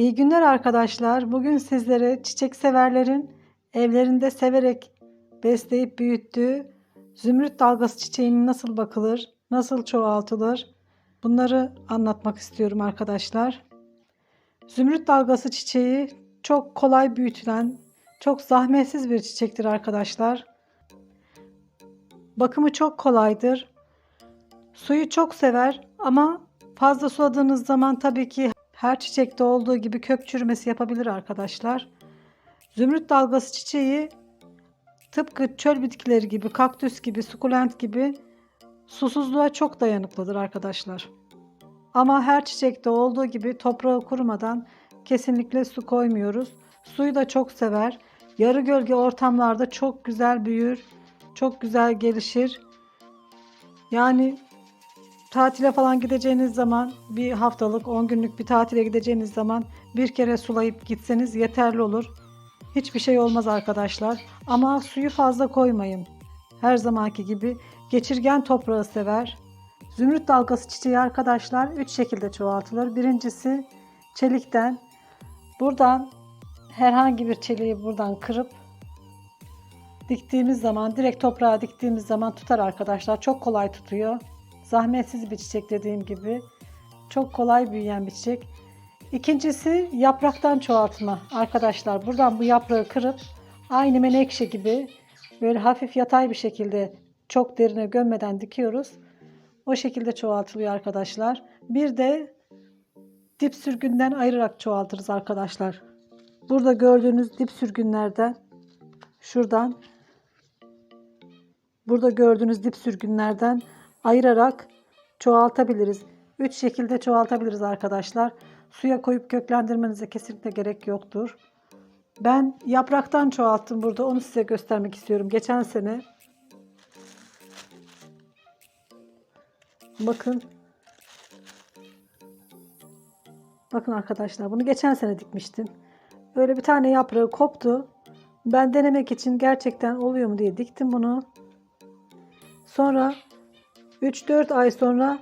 İyi günler arkadaşlar. Bugün sizlere çiçek severlerin evlerinde severek besleyip büyüttüğü zümrüt dalgası çiçeğinin nasıl bakılır, nasıl çoğaltılır bunları anlatmak istiyorum arkadaşlar. Zümrüt dalgası çiçeği çok kolay büyütülen, çok zahmetsiz bir çiçektir arkadaşlar. Bakımı çok kolaydır. Suyu çok sever ama fazla suladığınız zaman tabii ki her çiçekte olduğu gibi kök çürümesi yapabilir arkadaşlar. Zümrüt dalgası çiçeği tıpkı çöl bitkileri gibi, kaktüs gibi, sukulent gibi susuzluğa çok dayanıklıdır arkadaşlar. Ama her çiçekte olduğu gibi toprağı kurumadan kesinlikle su koymuyoruz. Suyu da çok sever. Yarı gölge ortamlarda çok güzel büyür, çok güzel gelişir. Yani tatile falan gideceğiniz zaman bir haftalık 10 günlük bir tatile gideceğiniz zaman bir kere sulayıp gitseniz yeterli olur. Hiçbir şey olmaz arkadaşlar. Ama suyu fazla koymayın. Her zamanki gibi geçirgen toprağı sever. Zümrüt dalgası çiçeği arkadaşlar 3 şekilde çoğaltılır. Birincisi çelikten. Buradan herhangi bir çeliği buradan kırıp diktiğimiz zaman direkt toprağa diktiğimiz zaman tutar arkadaşlar. Çok kolay tutuyor. Zahmetsiz bir çiçek dediğim gibi. Çok kolay büyüyen bir çiçek. İkincisi yapraktan çoğaltma. Arkadaşlar buradan bu yaprağı kırıp aynı menekşe gibi böyle hafif yatay bir şekilde çok derine gömmeden dikiyoruz. O şekilde çoğaltılıyor arkadaşlar. Bir de dip sürgünden ayırarak çoğaltırız arkadaşlar. Burada gördüğünüz dip sürgünlerden şuradan burada gördüğünüz dip sürgünlerden ayırarak çoğaltabiliriz. 3 şekilde çoğaltabiliriz arkadaşlar. Suya koyup köklendirmenize kesinlikle gerek yoktur. Ben yapraktan çoğalttım burada. Onu size göstermek istiyorum. Geçen sene bakın bakın arkadaşlar bunu geçen sene dikmiştim. Böyle bir tane yaprağı koptu. Ben denemek için gerçekten oluyor mu diye diktim bunu. Sonra 3-4 ay sonra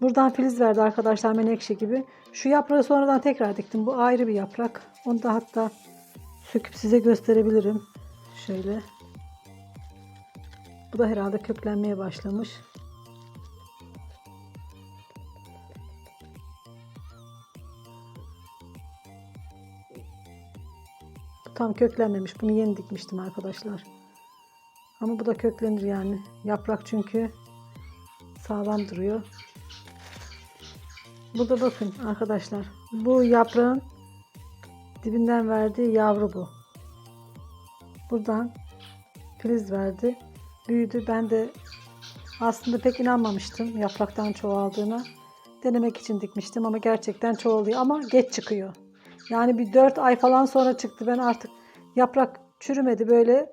buradan filiz verdi arkadaşlar menekşe gibi. Şu yaprağı sonradan tekrar diktim. Bu ayrı bir yaprak. Onu da hatta söküp size gösterebilirim. Şöyle. Bu da herhalde köklenmeye başlamış. Tam köklenmemiş. Bunu yeni dikmiştim arkadaşlar. Ama bu da köklenir yani. Yaprak çünkü sağlam duruyor. Burada bakın arkadaşlar. Bu yaprağın dibinden verdiği yavru bu. Buradan filiz verdi. Büyüdü. Ben de aslında pek inanmamıştım yapraktan çoğaldığına. Denemek için dikmiştim ama gerçekten çoğalıyor ama geç çıkıyor. Yani bir 4 ay falan sonra çıktı. Ben artık yaprak çürümedi böyle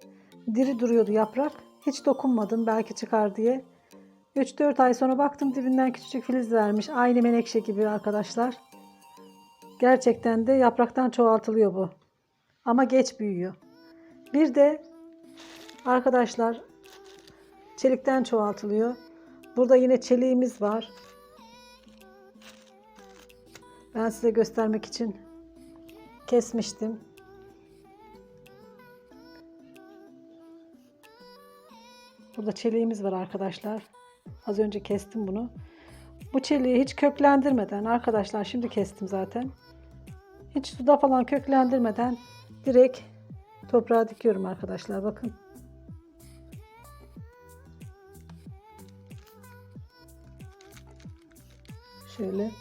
diri duruyordu yaprak. Hiç dokunmadım belki çıkar diye. 3-4 ay sonra baktım dibinden küçücük filiz vermiş. Aynı menekşe gibi arkadaşlar. Gerçekten de yapraktan çoğaltılıyor bu. Ama geç büyüyor. Bir de arkadaşlar çelikten çoğaltılıyor. Burada yine çeliğimiz var. Ben size göstermek için kesmiştim. Burada çeliğimiz var arkadaşlar. Az önce kestim bunu. Bu çeliği hiç köklendirmeden arkadaşlar şimdi kestim zaten. Hiç suda falan köklendirmeden direkt toprağa dikiyorum arkadaşlar bakın. Şöyle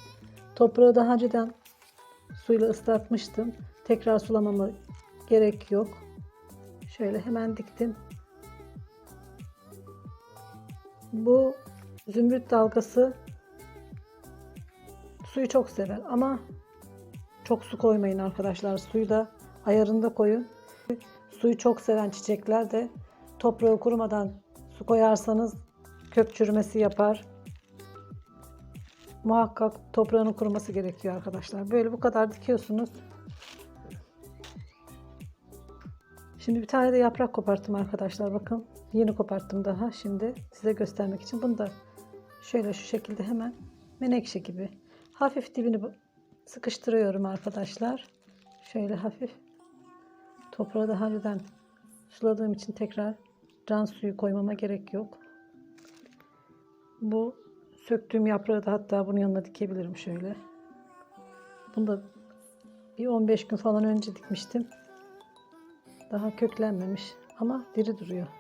toprağı daha önceden suyla ıslatmıştım. Tekrar sulamama gerek yok. Şöyle hemen diktim. Bu zümrüt dalgası suyu çok sever ama çok su koymayın arkadaşlar. Suyu da ayarında koyun. Suyu çok seven çiçekler de toprağı kurumadan su koyarsanız kök çürümesi yapar. Muhakkak toprağının kuruması gerekiyor arkadaşlar. Böyle bu kadar dikiyorsunuz. Şimdi bir tane de yaprak koparttım arkadaşlar. Bakın yeni koparttım daha şimdi size göstermek için. Bunu da şöyle şu şekilde hemen menekşe gibi hafif dibini sıkıştırıyorum arkadaşlar. Şöyle hafif. Toprağı da harbiden suladığım için tekrar can suyu koymama gerek yok. Bu söktüğüm yaprağı da hatta bunun yanına dikebilirim şöyle. Bunu da bir 15 gün falan önce dikmiştim. Daha köklenmemiş ama diri duruyor.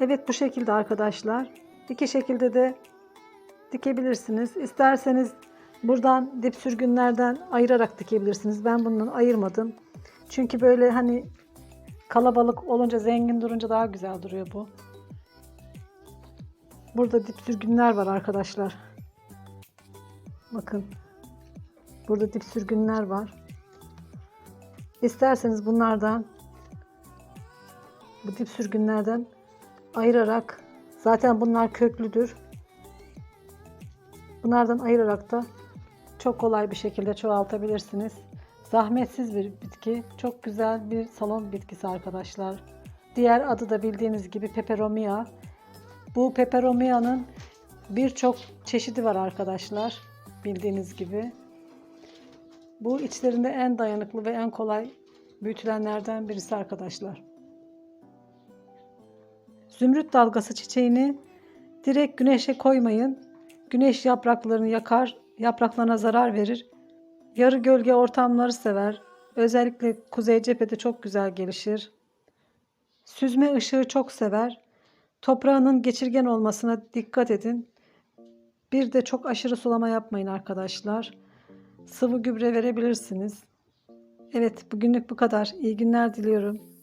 Evet bu şekilde arkadaşlar. İki şekilde de dikebilirsiniz. İsterseniz buradan dip sürgünlerden ayırarak dikebilirsiniz. Ben bundan ayırmadım. Çünkü böyle hani kalabalık olunca zengin durunca daha güzel duruyor bu. Burada dip sürgünler var arkadaşlar. Bakın. Burada dip sürgünler var. İsterseniz bunlardan bu dip sürgünlerden ayırarak zaten bunlar köklüdür. Bunlardan ayırarak da çok kolay bir şekilde çoğaltabilirsiniz. Zahmetsiz bir bitki. Çok güzel bir salon bitkisi arkadaşlar. Diğer adı da bildiğiniz gibi peperomia. Bu peperomia'nın birçok çeşidi var arkadaşlar. Bildiğiniz gibi. Bu içlerinde en dayanıklı ve en kolay büyütülenlerden birisi arkadaşlar. Zümrüt dalgası çiçeğini direkt güneşe koymayın. Güneş yapraklarını yakar, yapraklarına zarar verir. Yarı gölge ortamları sever. Özellikle kuzey cephede çok güzel gelişir. Süzme ışığı çok sever. Toprağının geçirgen olmasına dikkat edin. Bir de çok aşırı sulama yapmayın arkadaşlar. Sıvı gübre verebilirsiniz. Evet bugünlük bu kadar. İyi günler diliyorum.